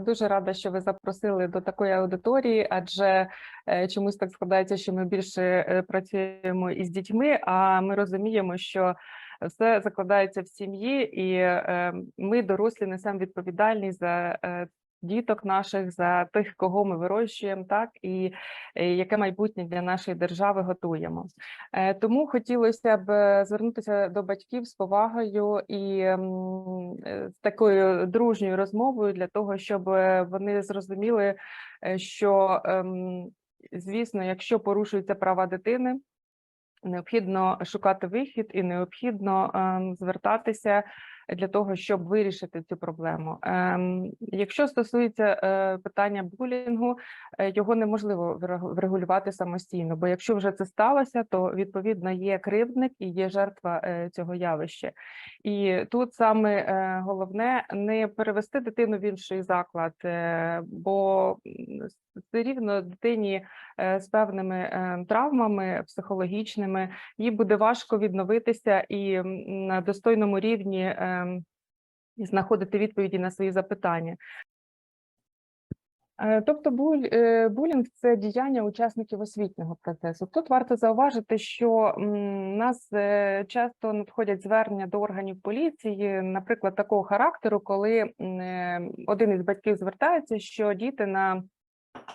Дуже рада, що ви запросили до такої аудиторії, адже е, чомусь так складається, що ми більше е, працюємо із дітьми, а ми розуміємо, що все закладається в сім'ї, і е, ми, дорослі, несемо відповідальність за діток наших, за тих, кого ми вирощуємо, так і е, яке майбутнє для нашої держави готуємо. Е, Тому хотілося б е, звернутися до батьків з повагою і е, з такою дружньою розмовою для того, щоб вони зрозуміли, що ем, звісно, якщо порушуються права дитини. Необхідно шукати вихід і необхідно ем, звертатися для того, щоб вирішити цю проблему. Ем, якщо стосується е, питання булінгу, е, його неможливо врег- врегулювати самостійно, бо якщо вже це сталося, то відповідно є кривдник і є жертва е, цього явища. І тут саме головне не перевести дитину в інший заклад, бо все рівно дитині е, з певними е, травмами психологічними їй буде важко відновитися і на достойному рівні ем, знаходити відповіді на свої запитання. Е, Тобто е, булінг це діяння учасників освітнього процесу. Тут варто зауважити, що нас е, часто надходять звернення до органів поліції, наприклад, такого характеру, коли е, один із батьків звертається, що діти на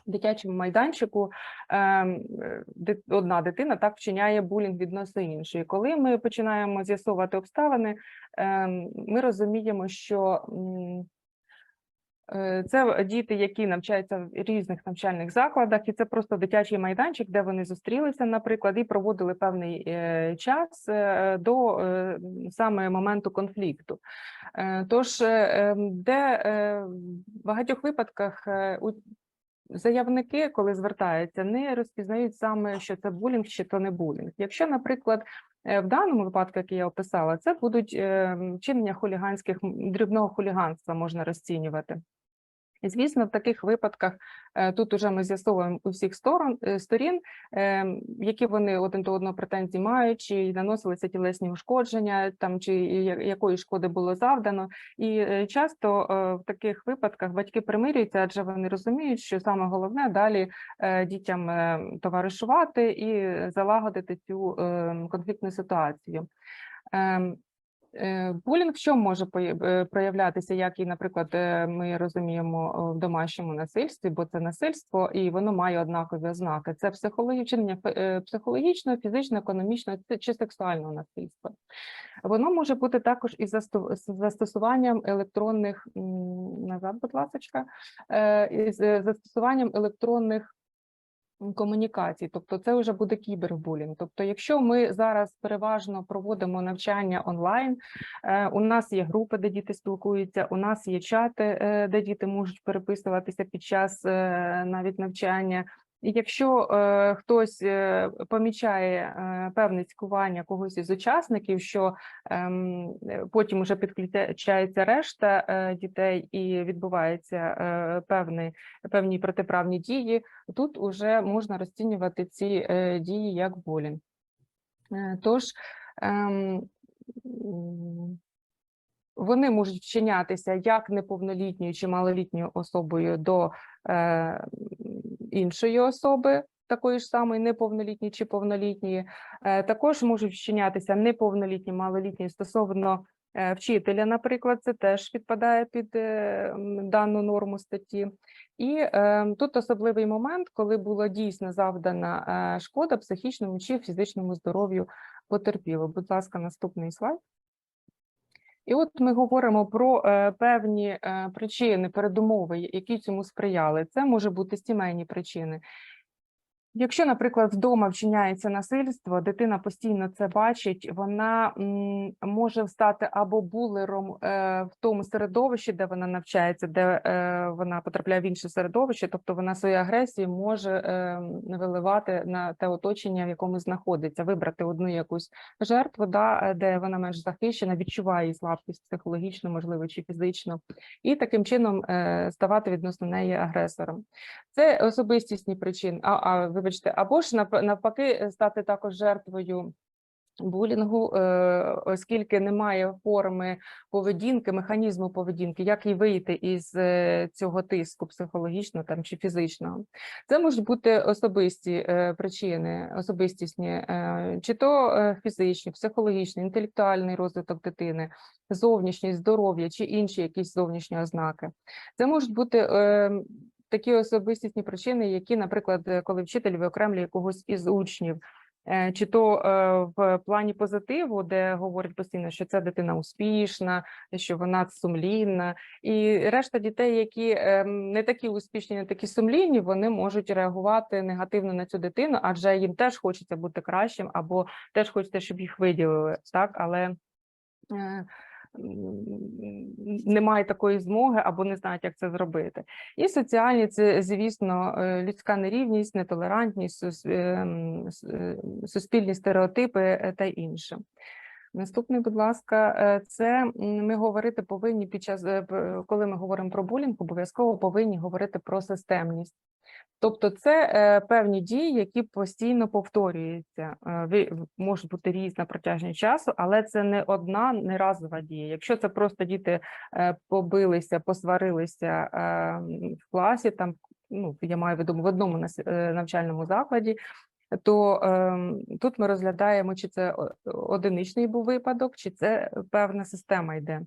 дитячому майданчику ем, одна дитина так вчиняє булінг відносно іншої. Коли ми починаємо з'ясовувати обставини, ем, ми розуміємо, що Е, Це діти, які навчаються в різних навчальних закладах, і це просто дитячий майданчик, де вони зустрілися, наприклад, і проводили певний е, час е, до саме моменту конфлікту. Тож, ем, де в багатьох випадках заявники, коли звертаються, не розпізнають саме, що це булінг чи то не булінг. Якщо, наприклад, е, в даному випадку, який я описала, це будуть е, вчинення хуліганських дрібного хуліганства можна розцінювати. І, звісно, в таких випадках е, тут уже ми з'ясовуємо у всіх сторон е, сторін, е, які вони один до одного претензії мають, чи наносилися тілесні ушкодження, там чи якої шкоди було завдано. І е, часто в таких випадках батьки примирюються, адже вони розуміють, що саме головне далі дітям товаришувати і залагодити цю е, конфліктну ситуацію. Е, Булінг чому може е, проявлятися, як і, наприклад, е, ми розуміємо в домашньому насильстві, бо це насильство, і воно має однакові ознаки. Це психологі- вчинення фе- е, психологічного, фізичного, економічного чи сексуального насильства. Воно може бути також засту- застосуванням електронних назад, будь ласка, е, застосуванням електронних комунікацій, тобто це вже буде кібербулінг. Тобто, якщо ми зараз переважно проводимо навчання онлайн, е, у нас є групи, де діти спілкуються, у нас є чати, е, де діти можуть переписуватися під час е, навіть навчання. Якщо е, хтось е, помічає е, певне цькування когось із учасників, що ем, е, потім уже підключається решта е, дітей і відбувається е, певний, певні протиправні дії, тут уже можна розцінювати ці е, дії як булінг. Е, Тож м, вони можуть вчинятися як неповнолітньою чи малолітньою особою до е, іншої особи, такої ж самої неповнолітньої чи повнолітньої. Е, також можуть вчинятися неповнолітні, малолітні стосовно е, вчителя, наприклад, це теж підпадає під е, дану норму статті. І е, тут особливий момент, коли була дійсно завдана е, шкода психічному чи фізичному здоров'ю потерпілого. Будь ласка, наступний слайд. І от ми говоримо про е, певні е, причини, передумови, які цьому сприяли. Це може бути сімейні причини. Якщо, наприклад, вдома вчиняється насильство, дитина постійно це бачить, вона може стати або булером е, в тому середовищі, де вона навчається, де е, вона потрапляє в інше середовище, тобто вона свою агресію може е, виливати на те оточення, в якому знаходиться, вибрати одну якусь жертву, да, де вона менш захищена, відчуває слабкість психологічно, можливо, чи фізично, і таким чином ставати відносно неї агресором. Це особистісні причини, а, а вибачте, або ж нав- навпаки, е, стати також жертвою булінгу, е, оскільки немає форми поведінки, механізму поведінки, як і вийти із е, цього тиску психологічного там чи фізичного. Це можуть бути особисті причини, особистісні, чи то фізичні, психологічні, інтелектуальний розвиток дитини, зовнішність, здоров'я чи інші якісь зовнішні ознаки. Це можуть бути е, такі особистісні причини, які, наприклад, е, коли вчитель виокремлює когось із учнів. Е, Чи то е, в плані позитиву, де говорять постійно, що ця дитина успішна, що вона сумлінна, і решта дітей, які ем, не такі успішні, не такі сумлінні, вони можуть реагувати негативно на цю дитину, адже їм теж хочеться бути кращим, або теж хочеться, щоб їх виділили, так але. Е, Немає такої змоги або не знають, як це зробити. І соціальні це, звісно, е, людська нерівність, нетолерантність, с- е, суспільні стереотипи е, та інше. Наступний, будь ласка, е, це ми говорити повинні під час, е, коли ми говоримо про булінг, обов'язково повинні говорити про системність. Тобто це е, певні дії, які постійно повторюються. Е, можуть бути різні на протяжні часу, але це не одна не разова дія. Якщо це просто діти е, побилися, посварилися е, в класі, там ну я маю в виду в одному е, навчальному закладі. То ем, тут ми розглядаємо, чи це одиничний був випадок, чи це певна система йде.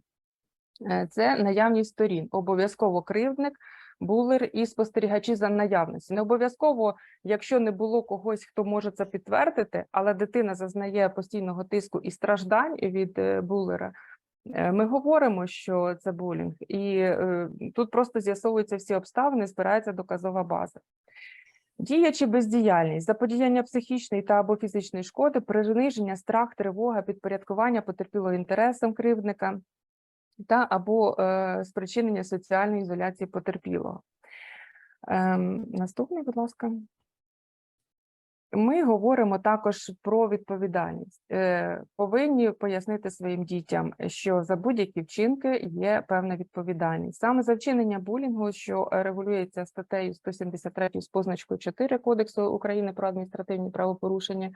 Е, Це наявність сторін. Обов'язково кривдник, булер і спостерігачі за наявності. Не обов'язково, якщо не було когось, хто може це підтвердити, але дитина зазнає постійного тиску і страждань від е, булера. е, Ми говоримо, що це булінг, і е, тут просто з'ясовуються всі обставини, збирається доказова база. Дія чи бездіяльність, заподіяння психічної та або фізичної шкоди, приниження, страх, тривога, підпорядкування потерпілого інтересам кривдника та або е, спричинення соціальної ізоляції потерпілого. Ем, наступний, будь ласка. Ми говоримо також про відповідальність. Е, повинні пояснити своїм дітям, що за будь-які вчинки є певна відповідальність. Саме за вчинення булінгу, що е, регулюється статтею 173 з позначкою 4 Кодексу України про адміністративні правопорушення.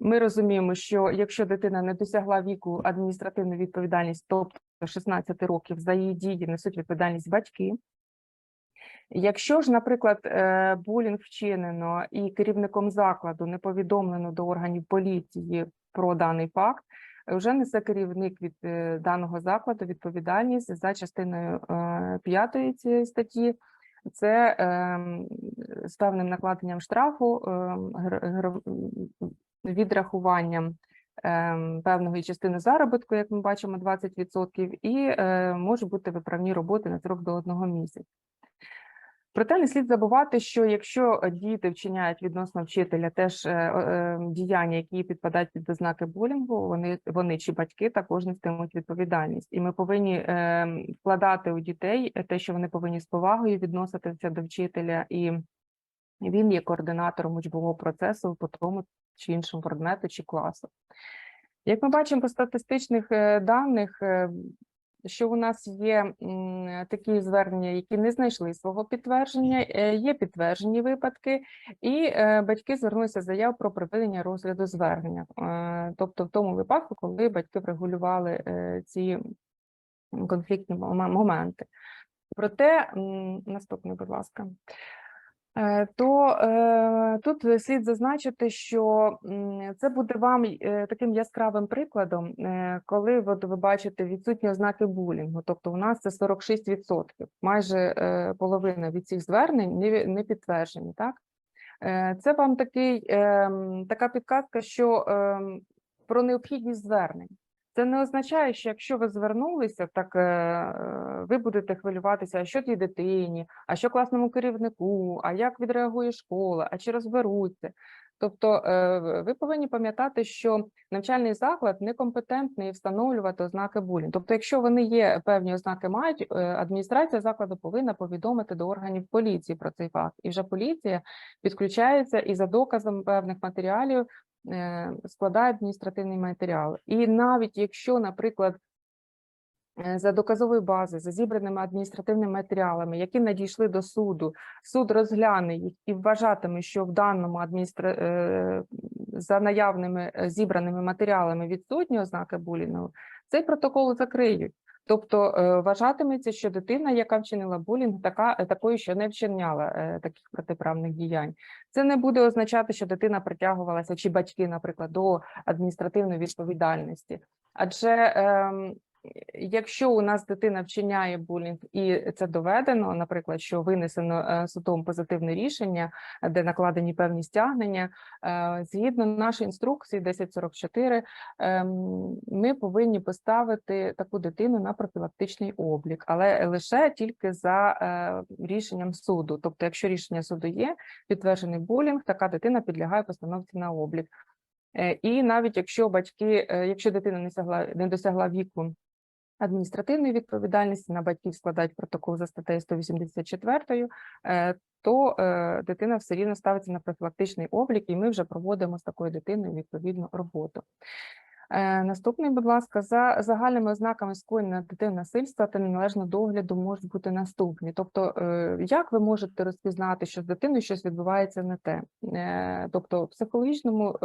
Е, ми розуміємо, що якщо дитина не досягла віку адміністративну відповідальність, тобто 16 років за її дії несуть відповідальність батьки. Якщо ж, наприклад, е, булінг вчинено і керівником закладу не повідомлено до органів поліції про даний факт, вже несе керівник від е, даного закладу відповідальність за частиною 5 цієї статті. Це ем, з певним накладенням штрафу, ем, відрахуванням ем, певної частини заробітку, як ми бачимо, 20%, і е, можуть бути виправні роботи на срок до одного місяця. Проте не слід забувати, що якщо діти вчиняють відносно вчителя теж е, е, діяння, які підпадають під ознаки булінгу, вони, вони чи батьки також нестимуть відповідальність, і ми повинні вкладати у дітей те, що вони повинні з повагою відноситися до вчителя, і він є координатором учбового процесу по тому чи іншому предмету чи класу. Як ми бачимо по статистичних е, даних, е, що у нас є такі звернення, які не знайшли свого підтвердження, е, є підтверджені випадки, і батьки звернулися заяв про припинення розгляду звернення. Тобто, в тому випадку, коли батьки врегулювали ці конфліктні моменти. Проте, м, наступний, будь ласка. Е, То е, тут слід зазначити, що це буде вам е, таким яскравим прикладом, коли от ви бачите відсутні ознаки булінгу. Тобто, у нас це 46%, майже половина від цих звернень не, підтверджені. Так це вам такий ем, така підказка, що ем, про необхідність звернень. Це не означає, що якщо ви звернулися, так е, ви будете хвилюватися, а що тій дитині, а що класному керівнику, а як відреагує школа, а чи розберуться. Тобто е, ви повинні пам'ятати, що навчальний заклад некомпетентний встановлювати ознаки булінгу. Тобто, якщо вони є певні ознаки мають, е, адміністрація закладу повинна повідомити до органів поліції про цей факт, і вже поліція підключається і за доказом певних матеріалів складає адміністративний матеріал. І навіть якщо, наприклад, е, за доказової бази, за зібраними адміністративними матеріалами, які надійшли до суду, суд розгляне їх і вважатиме, що в даному адміністра... е, за наявними е, зібраними матеріалами відсутні ознаки булінгу, цей протокол закриють. Тобто е, вважатиметься, що дитина, яка вчинила булінг, така е, такою, що не вчиняла е, таких протиправних діянь. Це не буде означати, що дитина притягувалася, чи батьки, наприклад, до адміністративної відповідальності. Адже ем, якщо у нас дитина вчиняє булінг, і це доведено, наприклад, що винесено е, судом позитивне рішення, де накладені певні стягнення, е, згідно нашої інструкції 1044, ем, ми повинні поставити таку дитину на профілактичний облік, але лише тільки за е, рішенням суду. Тобто, якщо рішення суду є, підтверджений булінг, така дитина підлягає постановці на облік. І навіть якщо батьки, якщо дитина не сягла не досягла віку адміністративної відповідальності, на батьків складають протокол за статтею 184, е, то е, дитина все рівно ставиться на профілактичний облік, і ми вже проводимо з такою дитиною відповідну роботу. Е, Наступний, будь ласка, за загальними ознаками скоєння дитини насильства та неналежного догляду можуть бути наступні. Тобто, як ви можете розпізнати, що з дитиною щось відбувається не те? Тобто, в психологічному,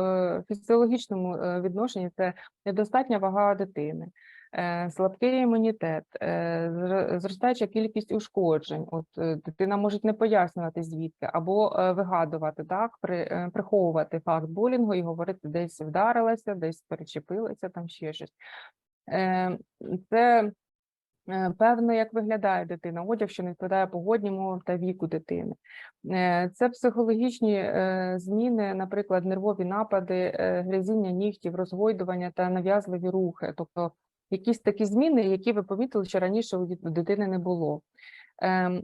фізіологічному відношенні це недостатня вага дитини. Е, Слабкий імунітет, е, зростаюча кількість ушкоджень. От е, дитина може не пояснювати звідки, або вигадувати так, при, приховувати факт булінгу і говорити, десь вдарилася, десь перечепилася, там ще щось. Це певно, як виглядає дитина, одяг, що не відповідає погодньому та віку дитини. Це психологічні зміни, наприклад, нервові напади, гризіння нігтів, розгойдування та нав'язливі рухи, тобто якісь такі зміни, які ви помітили, що раніше у дитини не було. Ем,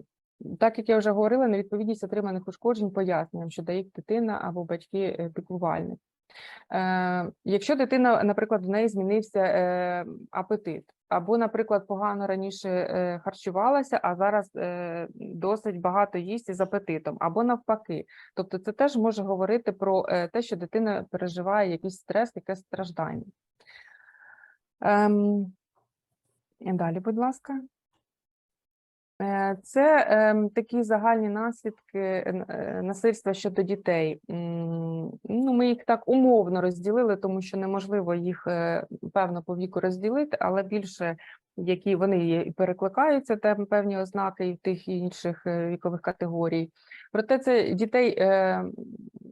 Так як я вже говорила, невідповідність отриманих ушкоджень поясненням, що дає дитина або батьки е, піклувальник. Е, Якщо дитина, наприклад, в неї змінився е, апетит, або, наприклад, погано раніше е, харчувалася, а зараз досить багато їсть із апетитом, або навпаки. Тобто, це теж може говорити про те, що дитина переживає якийсь стрес, якесь страждання. Ем, далі, будь ласка. Е, Це ем, такі загальні наслідки е, е, насильства щодо дітей. Ну, ми їх так умовно розділили, тому що неможливо їх е, певно по віку розділити, але більше які вони і перекликаються, там певні ознаки і тих інших е, вікових категорій. Проте це дітей е,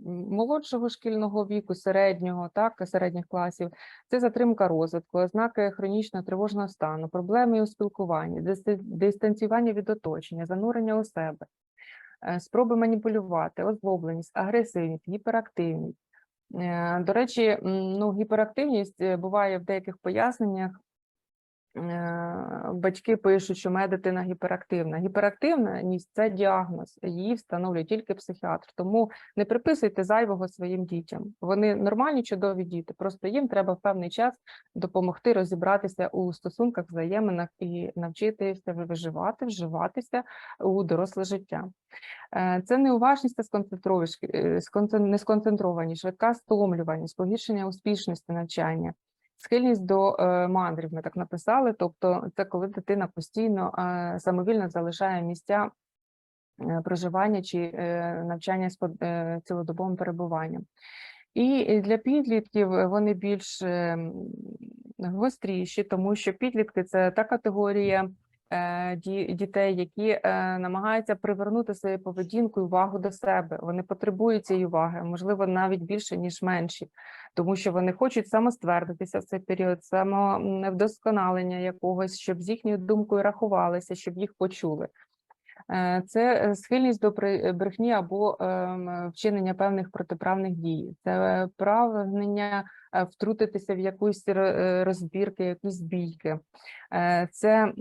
молодшого шкільного віку, середнього, так, середніх класів, це затримка розвитку, ознаки хронічного тривожного стану, проблеми у спілкуванні, дистанціювання від оточення, занурення у себе, е, спроби маніпулювати, озлобленість, агресивність, гіперактивність. Е, До речі, ну, гіперактивність е, буває в деяких поясненнях. Е, Батьки пишуть, що моя дитина гіперактивна. Гіперактивність це діагноз, її встановлює тільки психіатр. Тому не приписуйте зайвого своїм дітям. Вони нормальні, чудові діти. Просто їм треба в певний час допомогти розібратися у стосунках, взаєминах і навчитися виживати, вживатися у доросле життя. Е, Це неуважність та сконцентрованість, е, несконцентрованість, швидка стомлюваність, погіршення успішності навчання. Схильність до е, мандрів, ми так написали. Тобто, це коли дитина постійно е, самовільно залишає місця е, проживання чи навчання з цілодобовим перебуванням. І для підлітків вони більш е, гостріші, тому що підлітки це та категорія дітей, які е, намагаються привернути своєю поведінкою увагу до себе. Вони потребують цієї уваги, можливо, навіть більше, ніж менші, тому що вони хочуть самоствердитися в цей період, самовдосконалення якогось, щоб з їхньою думкою рахувалися, щоб їх почули. Е, Це е, схильність до брехні або ем, вчинення певних протиправних дій. Це прагнення е, втрутитися в якусь е, розбірки, якісь бійки. Е, Це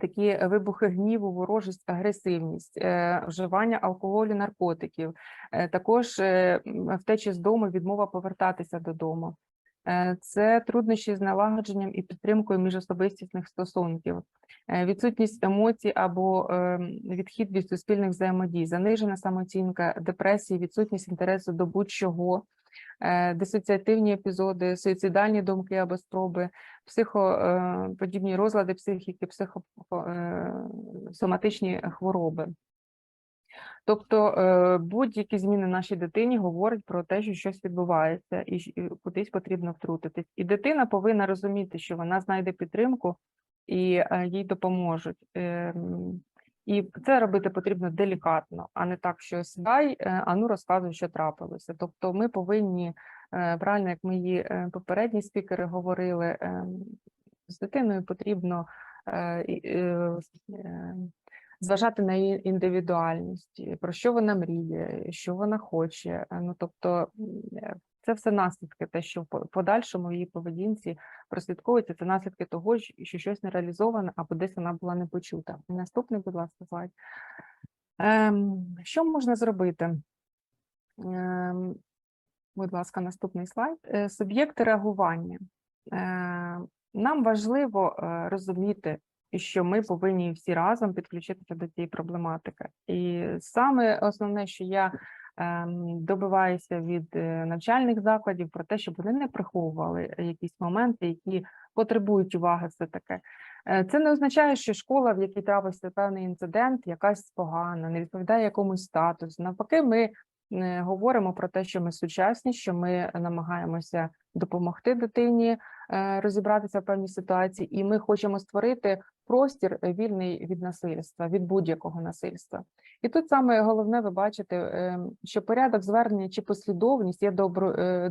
такі вибухи гніву, ворожість, агресивність, е, вживання алкоголю, наркотиків, е, також е, втечі з дому, відмова повертатися додому. Е, Це труднощі з налагодженням і підтримкою міжособистісних стосунків, е, відсутність емоцій або відхід від суспільних взаємодій, занижена самооцінка, депресія, відсутність інтересу до будь-чого, е, дисоціативні епізоди, суїцидальні думки або спроби, психоподібні розлади психіки, психосоматичні хвороби. Тобто е, будь-які зміни нашій дитині говорять про те, що щось відбувається і кудись потрібно втрутитись. І дитина повинна розуміти, що вона знайде підтримку і е, їй допоможуть. І це робити потрібно делікатно, а не так, що сідай, е, а ну розказуй, що трапилося. Тобто, ми повинні е, правильно, як мої е, попередні спікери говорили, з дитиною потрібно зважати на її індивідуальність, про що вона мріє, що вона хоче. Ну тобто це все наслідки, те, що в подальшому її поведінці прослідковується, це наслідки того, що щось не реалізоване або десь вона була не почута. Наступний, будь ласка, слайд. Ем, що можна зробити? Ем, будь ласка, наступний слайд. Е, Суб'єкти реагування. Е, Нам важливо е, розуміти, що ми повинні всі разом підключитися до цієї проблематики. І саме основне, що я добиваюся від е, навчальних закладів, про те, щоб вони не приховували якісь моменти, які потребують уваги, все таке. Е, Це не означає, що школа, в якій трапився певний інцидент, якась погана, не відповідає якомусь статусу. Навпаки, ми е, говоримо про те, що ми сучасні, що ми намагаємося допомогти дитині е, розібратися в певній ситуації, і ми хочемо створити простір вільний від насильства, від будь-якого насильства. І тут саме головне, ви бачите, е, що порядок звернення чи послідовність є добро, е,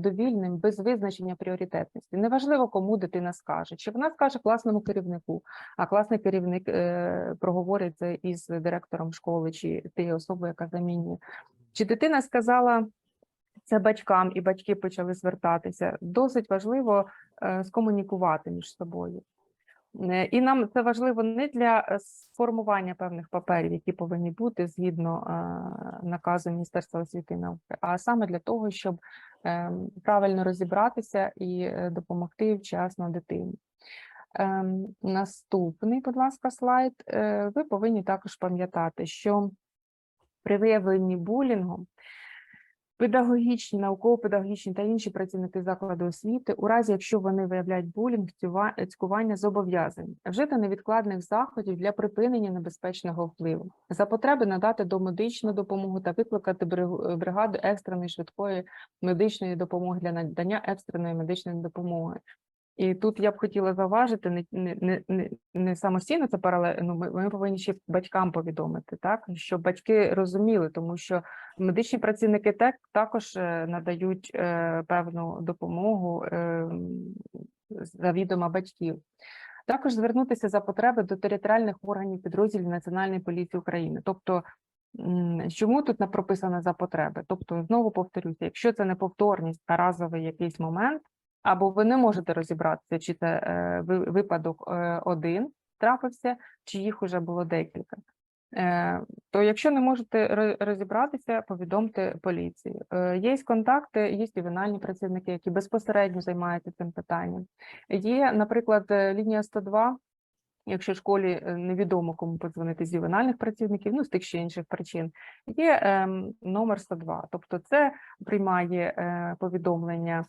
без визначення пріоритетності. Неважливо, кому дитина скаже, чи вона скаже класному керівнику, а класний керівник проговорить це із директором школи чи тією особою, яка замінює. Чи дитина сказала це батькам, і батьки почали звертатися? Досить важливо е, скомунікувати між собою. Е, І нам це важливо не для сформування певних паперів, які повинні бути згідно е, наказу Міністерства освіти і науки, а саме для того, щоб е, правильно розібратися і допомогти вчасно дитині. Ем, Наступний, будь ласка, слайд. Ви повинні також пам'ятати, що при виявленні булінгу. Педагогічні, науково-педагогічні та інші працівники закладу освіти, у разі якщо вони виявляють булінг, цькування зобов'язані. Вжити невідкладних заходів для припинення небезпечного впливу, за потреби надати домедичну допомогу та викликати бриг- бригаду екстреної швидкої медичної допомоги для надання екстреної медичної допомоги. І тут я б хотіла зауважити, не, не, не, не, самостійно це паралельно, ну, ми, ми повинні ще батькам повідомити, так, щоб батьки розуміли, тому що медичні працівники так, також е, надають е, певну допомогу е, м, за відома батьків. Також звернутися за потреби до територіальних органів підрозділів Національної поліції України. Тобто, чому тут не прописано за потреби? Тобто, знову повторюся, якщо це не повторність, а разовий якийсь момент, або ви не можете розібратися, чи це е, ви- випадок е, один трапився, чи їх уже було декілька. Е, То якщо не можете ро- розібратися, повідомте поліції. Е, Є контакти, є ювенальні працівники, які безпосередньо займаються цим питанням. Є, наприклад, е, лінія 102, Якщо школі е, невідомо кому подзвонити з ювенальних працівників, ну з тих чи інших причин, є ем, номер 102. Тобто, це приймає е, повідомлення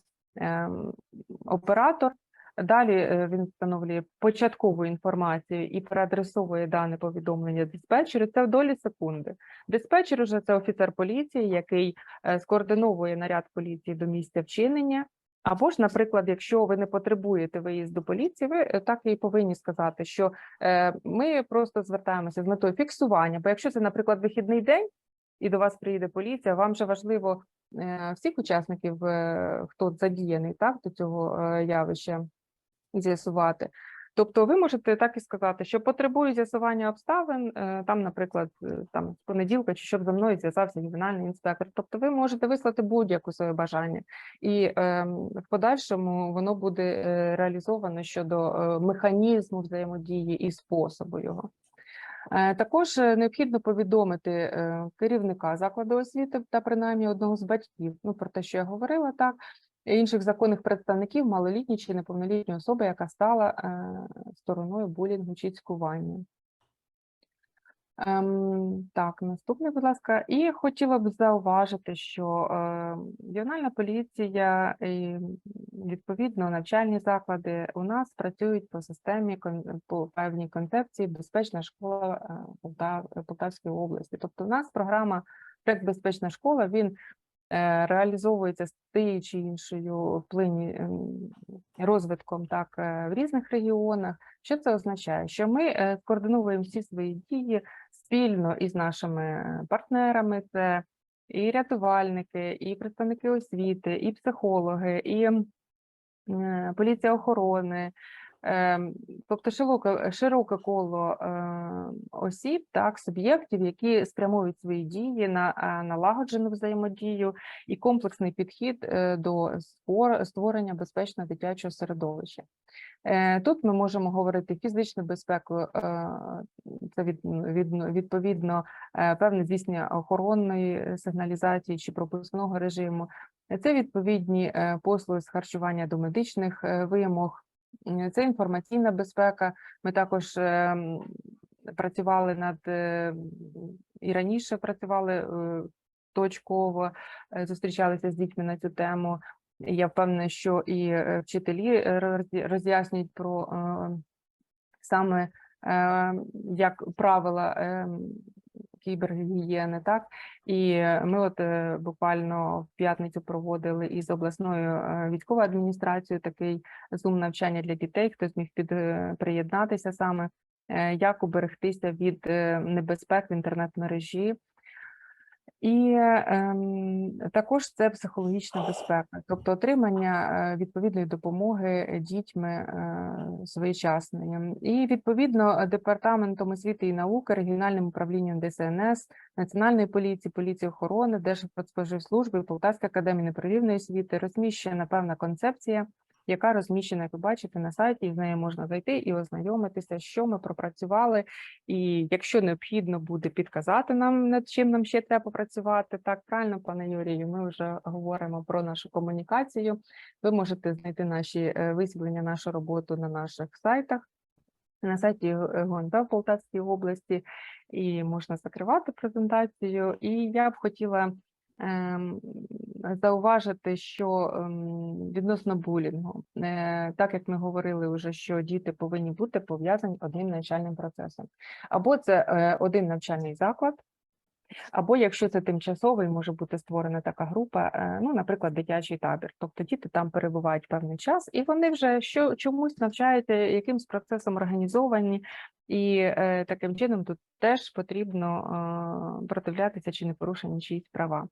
оператор. Далі е, він встановлює початкову інформацію і переадресовує дане повідомлення диспетчеру. Це в долі секунди. Диспетчер уже це офіцер поліції, який е, скоординовує наряд поліції до місця вчинення. Або ж, наприклад, якщо ви не потребуєте виїзду поліції, ви е, так і повинні сказати, що ми просто звертаємося з метою фіксування. Бо якщо це, наприклад, вихідний день, і до вас приїде поліція, вам же важливо всіх учасників, е, хто задіяний так до цього е, явища, з'ясувати. Тобто, ви можете так і сказати, що потребую з'ясування обставин, е, там, наприклад, е, там з понеділка, чи щоб за мною зв'язався ювенальний інспектор. Тобто, ви можете вислати будь-яку своє бажання, і е, в подальшому воно буде е, реалізовано щодо е, механізму взаємодії і способу його. Е, Також е, необхідно повідомити е, керівника закладу освіти та принаймні одного з батьків, ну про те, що я говорила, так інших законних представників малолітні чи неповнолітні особи, яка стала стороною булінгу чи цькування. Ем, так, наступне, будь ласка. І хотіла б зауважити, що е, регіональна поліція і відповідно навчальні заклади у нас працюють по системі по певній концепції безпечна школа е, Полтав- Полтавської області. Тобто, у нас програма проект безпечна школа. Він реалізовується з тією чи іншою плині ем, розвитком так е, в різних регіонах. Що це означає? Що ми е, скоординовуємо всі свої дії спільно із нашими е, партнерами. Це і рятувальники, і представники освіти, і психологи, і е, поліція охорони. Ем, Тобто широке, широке коло е, осіб, так, суб'єктів, які спрямують свої дії на е, налагоджену взаємодію і комплексний підхід е, до створення безпечного дитячого середовища. Е, Тут ми можемо говорити фізичну безпеку, це від, від, відповідно певне здійснення охоронної сигналізації чи пропускного режиму. Це відповідні послуги з харчування до медичних вимог. Це інформаційна безпека. Ми також е, працювали над е, і раніше працювали е, точково, е, зустрічалися з дітьми на цю тему. Я впевнена, що і е, вчителі роз'яснюють про е, саме як правила кібергігієни, так і е, ми от е, буквально в п'ятницю проводили із обласною е, військовою адміністрацією такий зум навчання для дітей, хто зміг під приєднатися саме, як уберегтися від небезпек в інтернет-мережі. І ем, також це психологічна безпека, тобто отримання е, відповідної допомоги дітьми е, своєчасної. І відповідно департаментом освіти і науки, регіональним управлінням ДСНС, Національної поліції, поліції охорони, Держпродспоживслужби, Полтавської академії неприрівної освіти розміщена певна концепція, яка розміщена, як ви бачите, на сайті, і з нею можна зайти і ознайомитися, що ми пропрацювали, і якщо необхідно буде підказати нам, над чим нам ще треба попрацювати. Так, правильно, пане Юрію, ми вже говоримо про нашу комунікацію. Ви можете знайти наші е, висвітлення, нашу роботу на наших сайтах. На сайті ГУНП в Полтавській області, і можна закривати презентацію. І я б хотіла зауважити, що ем, відносно булінгу, е, так як ми говорили вже, що діти повинні бути пов'язані одним навчальним процесом. Або це е, один навчальний заклад, або якщо це тимчасовий, може бути створена така група, е, ну, наприклад, дитячий табір. Тобто діти там перебувають певний час, і вони вже що чомусь навчаються, якимсь процесом організовані, і е, таким чином тут теж потрібно е, продивлятися, чи не порушені чиїсь права.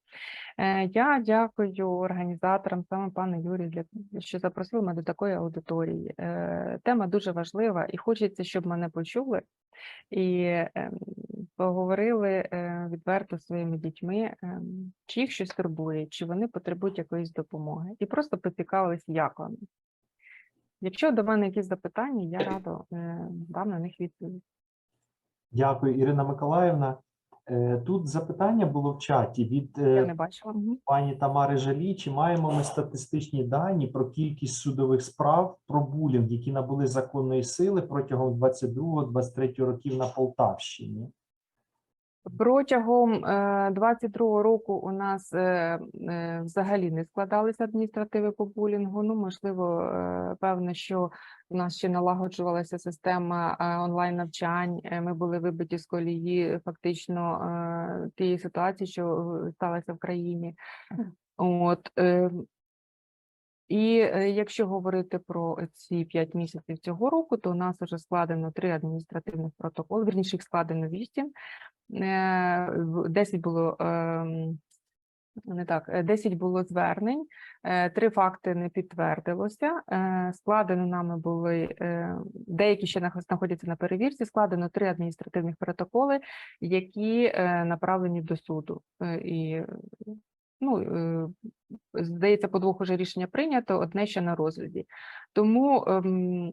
Е, Я дякую організаторам, саме пану Юрію, що запросили мене до такої аудиторії. Тема дуже важлива, і хочеться, щоб мене почули і ем, поговорили відверто зі своїми дітьми, ем, чи їх щось турбує, чи вони потребують якоїсь допомоги, і просто поцікавились, як вони. Якщо до мене якісь запитання, я радо е, дам на них відповідь. Дякую, Ірина Миколаївна. Е, Тут запитання було в чаті від Я е, не бачила. Пані Тамари Жалі. Чи маємо ми статистичні дані про кількість судових справ про булінг, які набули законної сили протягом 22-23 років на Полтавщині? Протягом 22 року у нас е, е, взагалі не складалися адміністративи по булінгу. Ну, можливо, е, певно, що у нас ще налагоджувалася система е, онлайн-навчань. е, Ми були вибиті з колії фактично е, тієї ситуації, що е, сталася в країні. От е, і е, якщо говорити про ці 5 місяців цього року, то у нас вже складено три адміністративних протоколи, вірніше їх складено 8. Е, в- 10 було ем, не так, е, 10 було звернень, е, три факти не підтвердилося. е, Складено нами були е, деякі ще нах- знаходяться на перевірці. Складено три адміністративних протоколи, які е, направлені до суду. Е, І ну, е, здається, по двох уже рішення прийнято, одне ще на розгляді. Тому ем,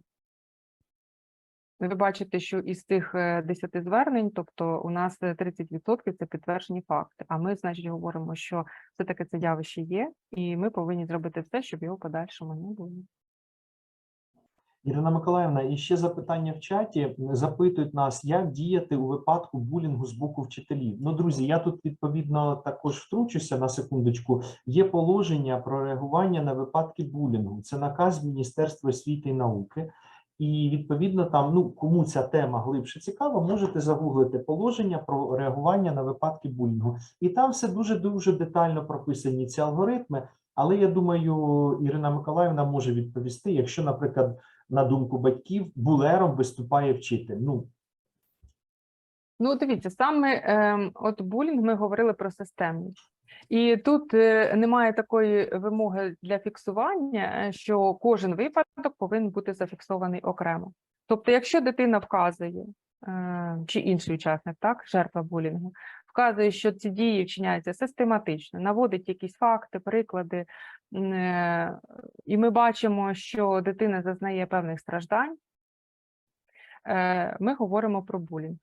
ви бачите, що із цих е, 10 звернень, тобто у нас е, 30% це підтверджені факти. А ми, значить, говоримо, що все-таки це явище є, і ми повинні зробити все, щоб його подальшому не було. Ірина Миколаївна, і ще запитання в чаті запитують нас, як діяти у випадку булінгу з боку вчителів. Ну, друзі, я тут відповідно також втручуся на секундочку. Є положення про реагування на випадки булінгу. Це наказ Міністерства освіти і науки. І відповідно там, ну кому ця тема глибше цікава, можете загуглити положення про реагування на випадки булінгу. І там все дуже дуже детально прописані ці алгоритми. Але я думаю, Ірина Миколаївна може відповісти, якщо, наприклад, на думку батьків, булером виступає вчитель. Ну Ну, дивіться, саме ем, от булінг ми говорили про системність. І тут е, немає такої вимоги для фіксування, е, що кожен випадок повинен бути зафіксований окремо. Тобто, якщо дитина вказує, е, чи інший учасник, так, жертва булінгу, вказує, що ці дії вчиняються систематично, наводить якісь факти, приклади, е, і ми бачимо, що дитина зазнає певних страждань, е, ми говоримо про булінг.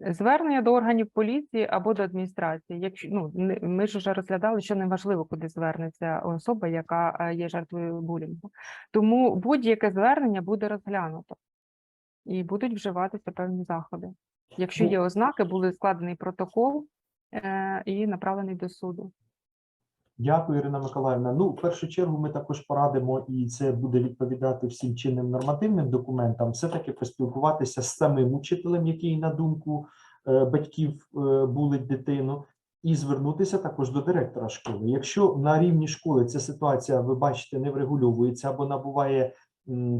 Звернення до органів поліції або до адміністрації. Якщо ну ми ж вже розглядали, що неважливо, куди звернеться особа, яка е, є жертвою булінгу. Тому будь-яке звернення буде розглянуто і будуть вживатися певні заходи. Якщо є ознаки, буде складений протокол е, і направлений до суду. Дякую, Ірина Миколаївна. Ну, в першу чергу, ми також порадимо, і це буде відповідати всім чинним нормативним документам. Все таки поспілкуватися з самим учителем, який на думку е, батьків е, булить дитину, і звернутися також до директора школи. Якщо на рівні школи ця ситуація, ви бачите, не врегульовується або набуває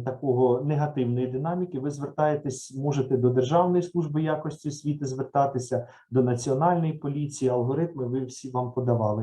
такого негативної динаміки, ви звертаєтесь, можете до Державної служби якості освіти звертатися, до національної поліції, алгоритми ви всі вам подавали.